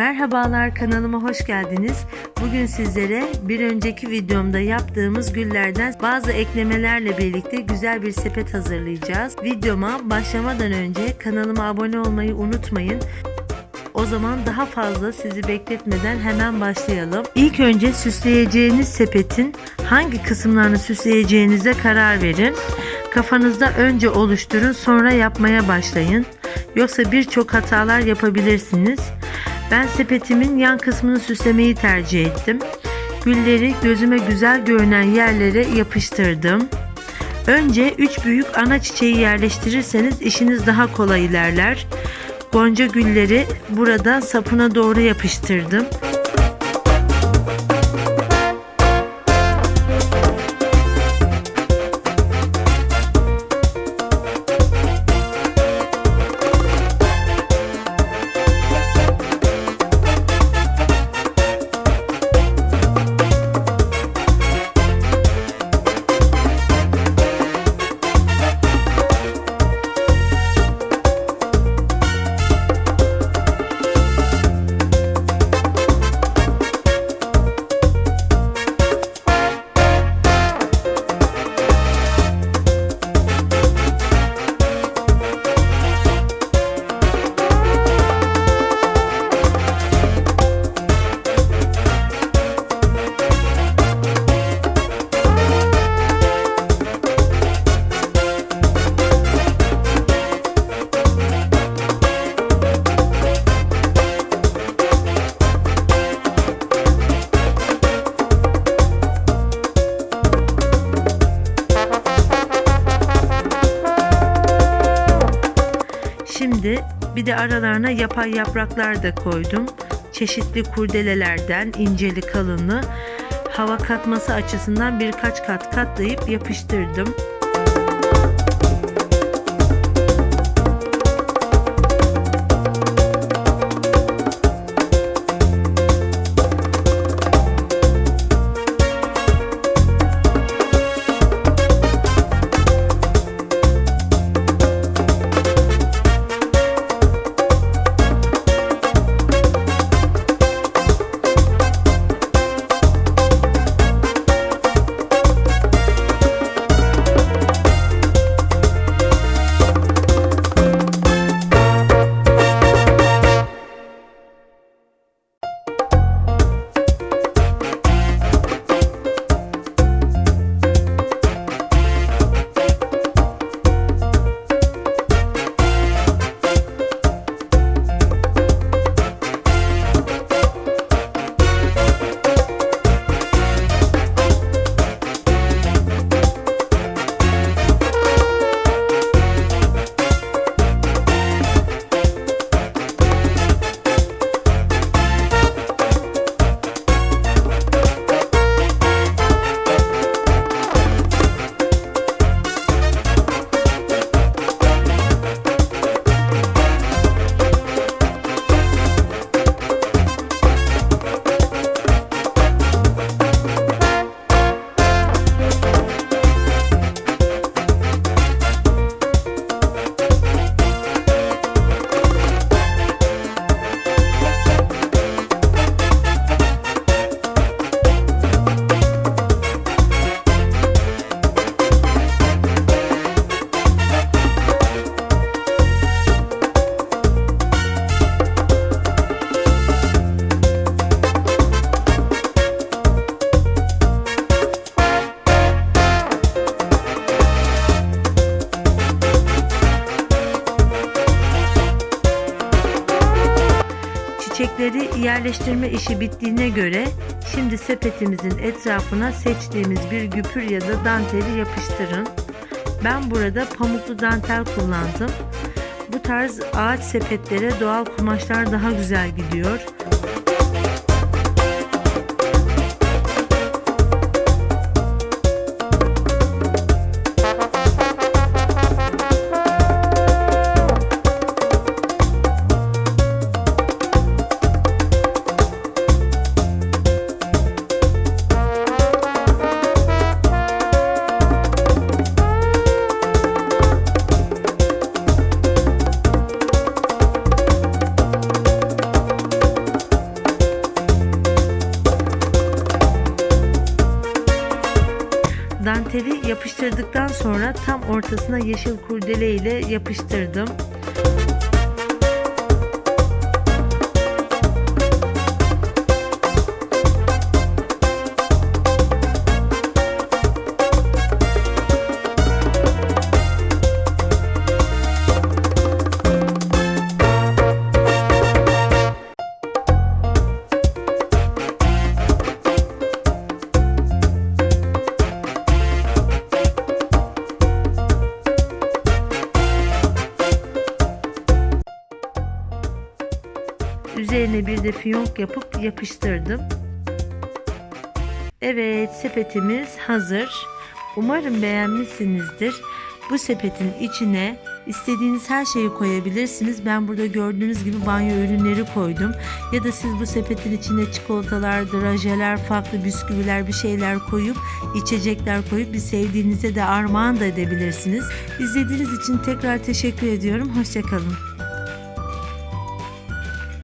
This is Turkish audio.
Merhabalar kanalıma hoş geldiniz. Bugün sizlere bir önceki videomda yaptığımız güllerden bazı eklemelerle birlikte güzel bir sepet hazırlayacağız. Videoma başlamadan önce kanalıma abone olmayı unutmayın. O zaman daha fazla sizi bekletmeden hemen başlayalım. İlk önce süsleyeceğiniz sepetin hangi kısımlarını süsleyeceğinize karar verin. Kafanızda önce oluşturun sonra yapmaya başlayın. Yoksa birçok hatalar yapabilirsiniz. Ben sepetimin yan kısmını süslemeyi tercih ettim. Gülleri gözüme güzel görünen yerlere yapıştırdım. Önce 3 büyük ana çiçeği yerleştirirseniz işiniz daha kolay ilerler. Gonca gülleri burada sapına doğru yapıştırdım. Şimdi bir de aralarına yapay yapraklar da koydum. Çeşitli kurdelelerden inceli kalınlı hava katması açısından birkaç kat katlayıp yapıştırdım. Çiçekleri yerleştirme işi bittiğine göre şimdi sepetimizin etrafına seçtiğimiz bir güpür ya da danteli yapıştırın. Ben burada pamuklu dantel kullandım. Bu tarz ağaç sepetlere doğal kumaşlar daha güzel gidiyor. Sepetleri yapıştırdıktan sonra tam ortasına yeşil kurdele ile yapıştırdım. Üzerine bir de fiyonk yapıp yapıştırdım. Evet sepetimiz hazır. Umarım beğenmişsinizdir. Bu sepetin içine istediğiniz her şeyi koyabilirsiniz. Ben burada gördüğünüz gibi banyo ürünleri koydum. Ya da siz bu sepetin içine çikolatalar, drajeler, farklı bisküviler bir şeyler koyup içecekler koyup bir sevdiğinize de armağan da edebilirsiniz. İzlediğiniz için tekrar teşekkür ediyorum. Hoşçakalın.